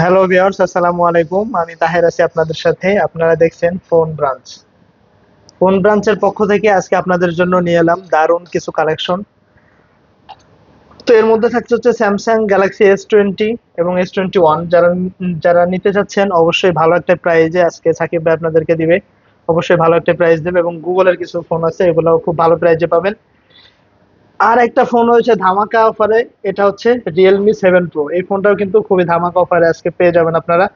Hello viewers আসসালামু আলাইকুম। আমি তাহের আছি আপনাদের সাথে। আপনারা দেখছেন ফোন ব্রাঞ্চ ফোন ব্রাঞ্চের পক্ষ থেকে আজকে আপনাদের জন্য নিয়ে এলাম দারুণ কিছু কালেকশন তো এর মধ্যে থাকছে হচ্ছে স্যামসাং গ্যালাক্সি এস টোয়েন্টি এবং এস টোয়েন্টি ওয়ান যারা যারা নিতে চাচ্ছেন, অবশ্যই ভালো একটা প্রাইজে আজকে সাকিব ভাই আপনাদেরকে দিবে। অবশ্যই ভালো একটা প্রাইস দেবে এবং গুগলের কিছু ফোন আছে এগুলো খুব ভালো প্রাইজে পাবেন। আর একটা ফোন রয়েছে ধামাকা অফারে এটা হচ্ছে রিয়েলমি সেভেন প্রো এই ফোনটাও কিন্তু খুবই ধামাকা অফারে আজকে পেয়ে যাবেন আপনারা।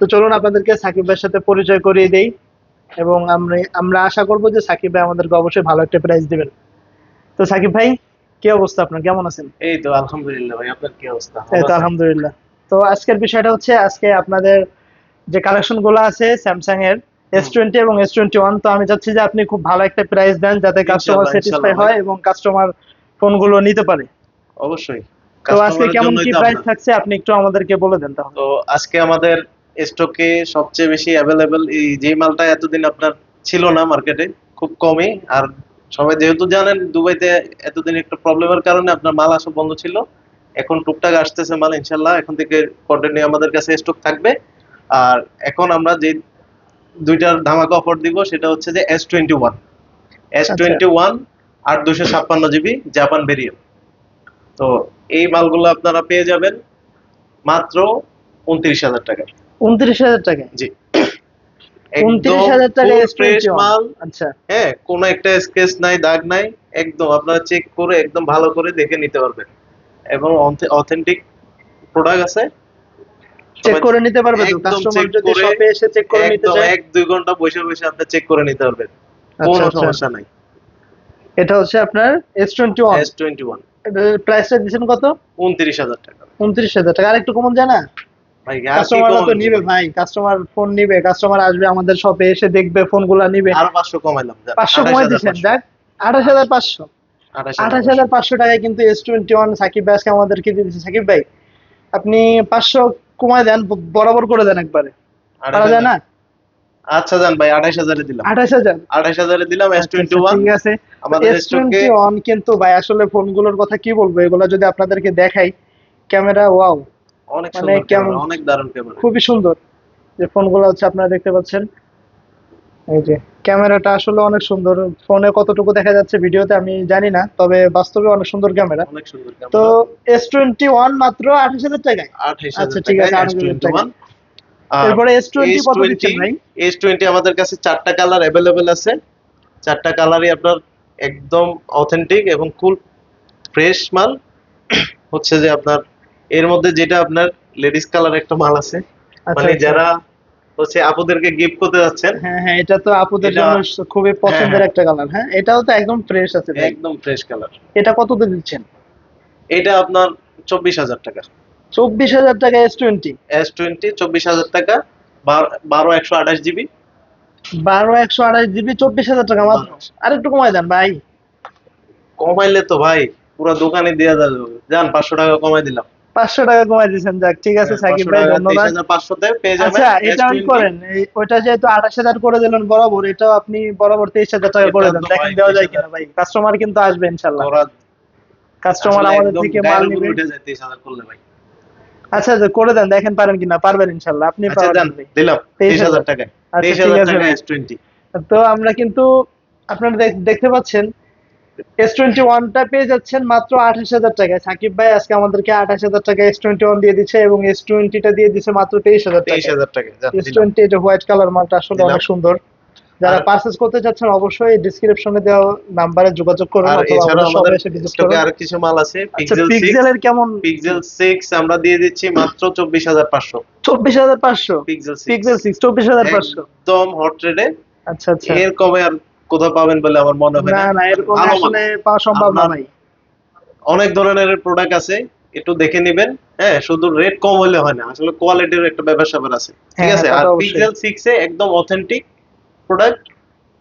তো চলুন আপনাদেরকে সাকিব ভাইয়ের সাথে পরিচয় করিয়ে দেই এবং আমরা আমরা আশা করব যে সাকিব ভাই আমাদেরকে অবশ্যই ভালো একটা প্রাইস দিবেন। তো সাকিব ভাই কি অবস্থা আপনার? কেমন আছেন? এই তো আলহামদুলিল্লাহ ভাই আপনার কি অবস্থা? এই তো আলহামদুলিল্লাহ। তো আজকের বিষয়টা হচ্ছে আজকে আপনাদের যে কালেকশনগুলো আছে স্যামসাং এর এস টোয়েন্টি এবং এস টোয়েন্টি ওয়ান তো আমি চাচ্ছি যে আপনি খুব ভালো একটা প্রাইস দেন যাতে কাস্টমার স্যাটিসফাই হয় এবং কাস্টমার ফোনগুলো নিতে পারে। অবশ্যই। তো আজকে কেমন কি প্রাইস থাকছে আপনি একটু আমাদেরকে বলে দেন তাহলে। তো আজকে আমাদের স্টকে সবচেয়ে বেশি অ্যাভেলেবেল এই যে মালটা এতদিন আপনার ছিল না মার্কেটে খুব কমই। আর সবাই যেহেতু জানেন দুবাইতে এতদিন একটা প্রবলেমের কারণে আপনার মাল আসা বন্ধ ছিল। এখন টুকটাক আসতেছে মাল ইনশাল্লাহ। এখন থেকে কন্টিনিউ আমাদের কাছে স্টক থাকবে। আর এখন আমরা যে দুইটার ধামাকা অফার দিব সেটা হচ্ছে যে S twenty one S twenty one আর দুশো ছাপ্পান্ন জিবি জাপান ভেরিয়েন্ট। তো এই মালগুলো আপনারা পেয়ে যাবেন মাত্র উনত্রিশ হাজার টাকা। উনত্রিশ হাজার টাকা? জি। উনত্রিশ হাজার টাকা ফ্রেশ মাল। আচ্ছা। হ্যাঁ কোনো একটা স্কেচ নাই দাগ নাই একদম আপনারা চেক করে একদম ভালো করে দেখে নিতে পারবেন। এবং অথেন্টিক প্রোডাক্ট আছে। চেক করে নিতে পারবে তো। কাস্টমার যদি শপে এসে চেক করে নিতে চায়। এক দুই ঘণ্টা বসে বসে আপনি চেক করে নিতে পারবেন। আচ্ছা, কোনো আচ্ছা। সমস্যা নাই। এটা হচ্ছে আপনার S twenty one S twenty one প্রাইসটা দিচ্ছেন কত? উনত্রিশ হাজার টাকা। উনত্রিশ হাজার টাকা। আর একটু কমন যায় না? ভাই আর কি কাস্টমাররা তো নিবে ভাই। কাস্টমার ফোন নিবে। কাস্টমার আসবে আমাদের শপে এসে দেখবে ফোনগুলা নিবে। আরও পাঁচশো কমাইলাম যান। পাঁচশো কমাই দিচ্ছেন যাক। আঠাশ হাজার পাঁচশো। আঠাশ 28,500 হাজার পাঁচশো। টাকায় কিন্তু সাকিব ভাই আজকে আমাদেরকে দিয়ে দিচ্ছে সাকিব ভাই আপনি পাঁচশো কমায় দেন বরাবর করে দেন একবারে। পারা যায় না? আচ্ছা যান ভাই আঠাশ হাজারে দিলাম। দিলাম আচ্ছা, ওয়ান ঠিক আছে। আমাদের এস স্টকে টোয়েন্টি ওয়ান কিন্তু ভাই আসলে ফোনগুলোর কথা কি বলব? এগুলো যদি আপনাদেরকে দেখাই ক্যামেরা ওয়াও। অনেক মানে সুন্দর অনেক দারুণ ক্যামেরা। খুবই সুন্দর। যে ফোনগুলো হচ্ছে আপনারা দেখতে পাচ্ছেন। এই যে ক্যামেরাটা আসলে অনেক সুন্দর। ফোনে কতটুকু দেখা যাচ্ছে ভিডিওতে আমি জানি না তবে বাস্তবে অনেক সুন্দর ক্যামেরা। অনেক সুন্দর তো ক্যামেরা। এস টোয়েন্টি ওয়ান মাত্র আঠাশ হাজার টাকায়। আঠাশ আচ্ছা, ঠিক আছে, এস 28,000 টাকা। এরপরে এস টোয়েন্টি কত দিচ্ছেন ভাই? এস টোয়েন্টি আমাদের কাছে চারটা কালার অ্যাভেলেবেল আছে। চারটা কালারই আপনার একদম অথেন্টিক এবং কুল ফ্রেশ মাল। হচ্ছে যে আপনার এর মধ্যে যেটা আপনার লেডিস কালার একটা মাল আছে। আচ্ছা, মানে আচ্ছা। যারা হচ্ছে আপুদেরকে গিফট করতে যাচ্ছেন হ্যাঁ হ্যাঁ এটা তো আপুদের জন্য খুবই পছন্দের হ্যাঁ, একটা কালার হ্যাঁ? এটাও তো একদম ফ্রেশ আছে একদম ফ্রেশ কালার এটা কততে দিচ্ছেন? এটা আপনার চব্বিশ হাজার টাকা। চব্বিশ হাজার টাকা এস টোয়েন্টি এস টোয়েন্টি চব্বিশ হাজার টাকা বারো- একশো আঠাশ জিবি। বারো একশো আঠাশ জিবি চব্বিশ হাজার টাকা মাত্র। আর একটু কমাই দেন ভাই। কমাইলে তো ভাই পুরো দোকানে দেওয়া যাবে। যান পাঁচশো টাকা কমাই দিলাম। পাঁচশো টাকা কমাই দিয়েছেন যাক ঠিক আছে সাকিব ভাই ধন্যবাদ। পাঁচশোতে পেয়ে যাবেন আচ্ছা এটা আমি করেন ওইটা যেহেতু আঠাশ হাজার করে দিলেন বরাবর এটাও আপনি বরাবর তেইশ হাজার টাকা করে দেন। দেখেন দেওয়া যায় কিনা ভাই। কাস্টমার কিন্তু আসবে ইনশাল্লাহ। কাস্টমার আমাদের থেকে মাল নিবে উঠে যায় 23,000 করলে ভাই। আচ্ছা আচ্ছা করে দেন দেখেন পারেন কিনা পারবেন ইনশাল্লাহ আপনি আচ্ছা দিলাম 23,000 23,000 টাকায়। আচ্ছা, 23,000 ঠিক আছে। টাকায় S20 তো আমরা কিন্তু আপনারা দেখ- দেখতে পাচ্ছেন এস টোয়েন্টি ওয়ানটা পেয়ে যাচ্ছেন মাত্র আঠাশ হাজার টাকায়। সাকিব ভাই আজকে আমাদেরকে আঠাশ হাজার টাকা এস টোয়েন্টি ওয়ান দিয়ে দিচ্ছে এবং এস টোয়েন্টিটা দিয়ে দিচ্ছে মাত্র তেইশ হাজার টাকা 23,000 টাকা এস টোয়েন্টি এটা হোয়াইট কালার মালটা আসলে অনেক সুন্দর। যারা পারচেজ করতে চাচ্ছেন অবশ্যই ডিসক্রিপশনে দেওয়া নাম্বারে যোগাযোগ করুন আর এছাড়াও আমাদের স্টকে আরও কিছু মাল আছে আচ্ছা পিক্সেল 6 পিক্সেলের কেমন? পিক্সেল 6 আমরা দিয়ে দিচ্ছি মাত্র 24,500 চব্বিশ হাজার পাঁচশো? পিক্সেল 6 পিক্সেল সিক্স চব্বিশ হাজার পাঁচশো? একদম হট রেটে আচ্ছা আচ্ছা। এর কমে আর কোথাও পাবেন বলে আমার মনে হয় না। না এরকম আসলে পাওয়া সম্ভব না ভাই অনেক ধরনের প্রোডাক্ট আছে একটু দেখে নেবেন। হ্যাঁ শুধু রেট কম হলে হয় না আসলে কোয়ালিটির একটা ব্যাপার স্যাপার আছে। ঠিক হ্যাঁ, আছে? আর। পিক্সেল সিক্স এ একদম অথেন্টিক প্রোডাক্ট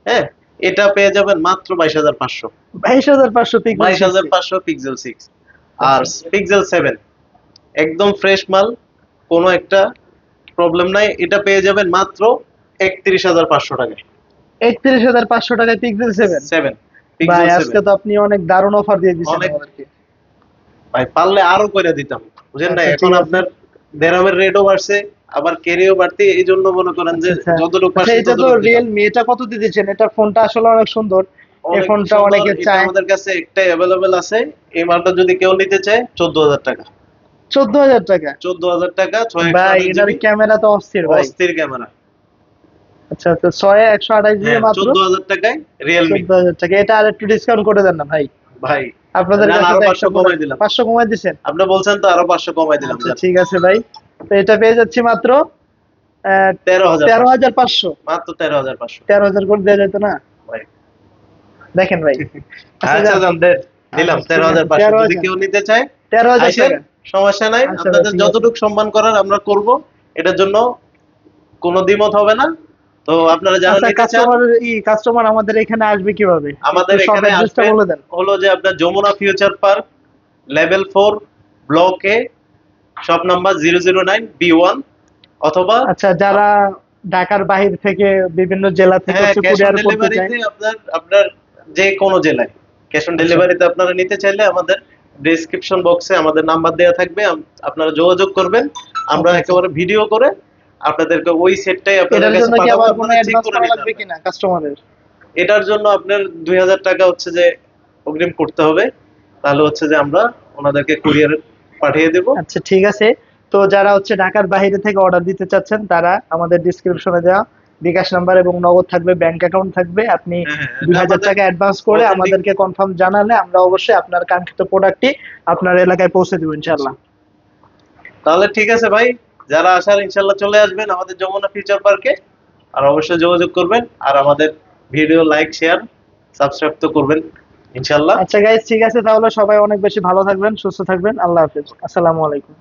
হ্যাঁ? এটা পেয়ে যাবেন মাত্র বাইশ হাজার পাঁচশো। বাইশ হাজার পাঁচশো পিক্সেল বাইশ হাজার পাঁচশো পিক্সেল সিক্স আর পিক্সেল সেভেন একদম ফ্রেশ মাল কোনো একটা প্রবলেম নাই। এটা পেয়ে যাবেন মাত্র একত্রিশ হাজার পাঁচশো টাকায় একত্রিশ হাজার পাঁচশো টাকায় পিক্সেল সেভেন সেভেন ভাই আজকে তো আপনি অনেক দারুণ অফার দিয়ে দিচ্ছেন অনেক- আমাদেরকে। ভাই পারলে আরও করে দিতাম। বুঝেন না আচ্ছা, এখন ঠিক আছে। আপনার দেরামের রেটও বাড়ছে। আবার কেরিও বাড়তি এই জন্য মনে করেন যে আচ্ছা, যতটুকু আচ্ছা এটা তো দিলাম। রিয়েলমি এটা কত দিয়ে দিচ্ছেন এটা ফোনটা আসলে অনেক সুন্দর। এই ফোনটা অনেকে চায়। আমাদের কাছে একটাই অ্যাভেলেবেল আছে। এই মালটা যদি কেউ নিতে চায় চোদ্দ হাজার টাকা। চোদ্দ হাজার টাকা? চোদ্দ হাজার টাকা ছয় ভাই এটার ক্যামেরা তো অস্থির ভাই। অস্থির ক্যামেরা। আচ্ছা তো ছয় একশো আঠাশ দিয়ে হ্যাঁ মাত্র? চোদ্দ হাজার টাকায় রিয়েলমি চোদ্দ হাজার টাকা। এটা আর একটু ডিসকাউন্ট করে দেন না ভাই। ভাই আপনাদের কাছে 500 কমাই দিলাম। পাঁচশো কমাই দিচ্ছেন? আপনি বলছেন তো আরও পাঁচশো কমাই দিলাম। আচ্ছা ঠিক আছে ভাই। তো এটা পেয়ে যাচ্ছি মাত্র তেরো হাজার পাঁচশো। মাত্র তেরো হাজার পাঁচশো। তেরো হাজার করে দেওয়া যেত না? দেখেন ভাই। আচ্ছা, আচ্ছা দিলাম আচ্ছা, তেরো হাজার পাঁচশো। যদি কেউ নিতে চায় তেরো হাজার সমস্যা নাই। আচ্ছা, আপনাদের যতটুকু সম্মান করার আমরা করব এটার জন্য কোনো দ্বিমত হবে না। তো আপনারা যারা কাস্টমার ই কাস্টমার আমাদের এখানে আসবে কীভাবে? আমাদের এখানে দেন। হলো যে আপনার Jamuna future park level four block shop number zero zero nine B one অথবা আচ্ছা যারা ঢাকার বাহির থেকে বিভিন্ন জেলা থেকে হ্যাঁ হচ্ছে ক্যাশ কুরিয়ার করতে চায় আপনার আপনার যে কোনো জেলায় ক্যাশ অন। ডেলিভারিতে আপনারা নিতে চাইলে আমাদের ডেসক্রিপশন বক্সে আমাদের নাম্বার দেওয়া থাকবে আপনারা যোগাযোগ করবেন আমরা আচ্ছা। একেবারে ভিডিও করে আপনাদেরকে ওই সেটটাই আপনাদের এটার কাছে পাঠাবো আবার কোনো আপনারা চেক করে নিতে লাগবে কিনা কাস্টমারের এটার জন্য আপনার দুই হাজার টাকা হচ্ছে যে অগ্রিম করতে হবে তাহলে হচ্ছে যে আমরা ওনাদেরকে কুরিয়ার পাঠিয়ে দেব। আচ্ছা ঠিক আছে। তো যারা হচ্ছে ঢাকার বাইরে থেকে অর্ডার দিতে চাচ্ছেন তারা আমাদের ডিসক্রিপশনে দেওয়া বিকাশ নাম্বার এবং নগদ থাকবে ব্যাংক অ্যাকাউন্ট থাকবে। আপনি হ্যাঁ, দুই হাজার টাকা অ্যাডভান্স করে আমাদেরকে কনফার্ম জানালে আমরা অবশ্যই আপনার কাঙ্ক্ষিত প্রোডাক্টটি আপনার এলাকায় পৌঁছে দেবো ইনশাল্লাহ তাহলে ঠিক আছে ভাই যারা আসার ইনশাল্লাহ চলে আসবেন আমাদের যমুনা ফিউচার পার্কে আর অবশ্যই যোগাযোগ করবেন আর আমাদের ভিডিও লাইক শেয়ার সাবস্ক্রাইব তো করবেন। ইনশাল্লাহ আচ্ছা গাইজ ঠিক আছে, তাহলে সবাই অনেক বেশি ভালো থাকবেন, সুস্থ থাকবেন। আল্লাহ হাফেজ। আসসালামু আলাইকুম।